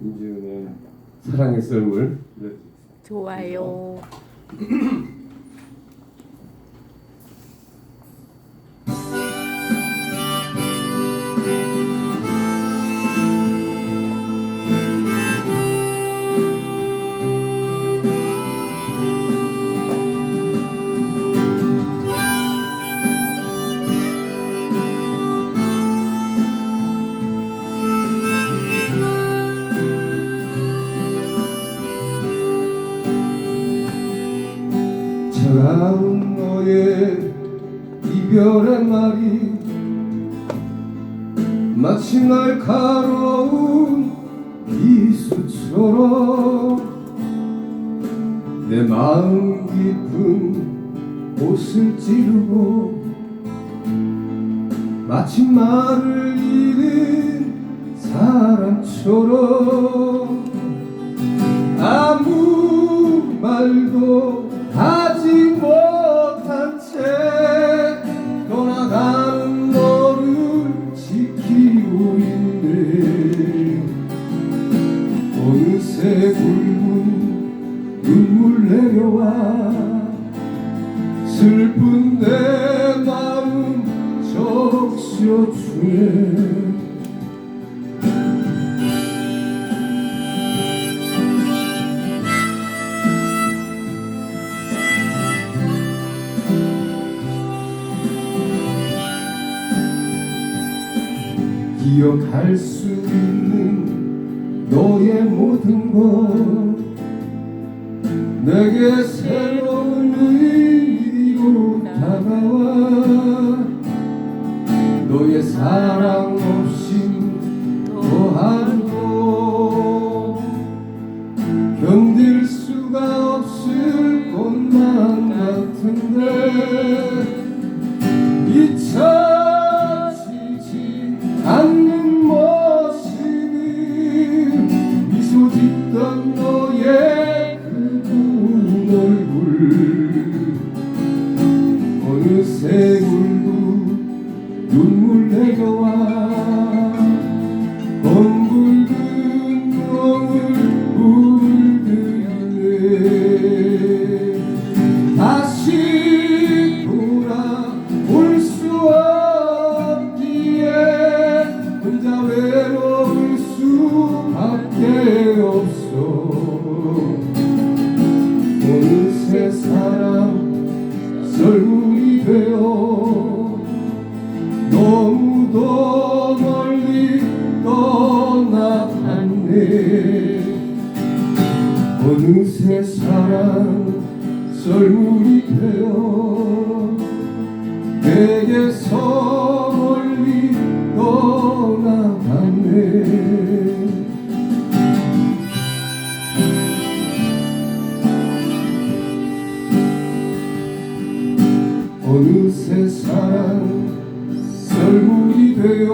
민지은의 사랑의 썰물. 좋아요. 차가운 너의 이별의 말이 마치 날카로운 비수처럼 내 마음 깊은 옷을 찌르고 마치 말을 잃은 사람처럼 어느새 굵은 눈물 내려와. 슬픈 내 마음 적셔주네. 기억할 수 있는 너의 모든 것 내게 새로운 의미로 다가와. 너의 사랑 없인 또하루도 견딜 수가 없을 것만 같은데 눈물 내려와. 검붉은 노을 물들네 다시 돌아올 수 없기에 혼자 외로울 수밖에 없어. 어느새 사랑 썰물이 되어 너무도 멀리 떠나갔네. 어느새 사랑 썰물이 되어 내게서 멀리 떠 썰물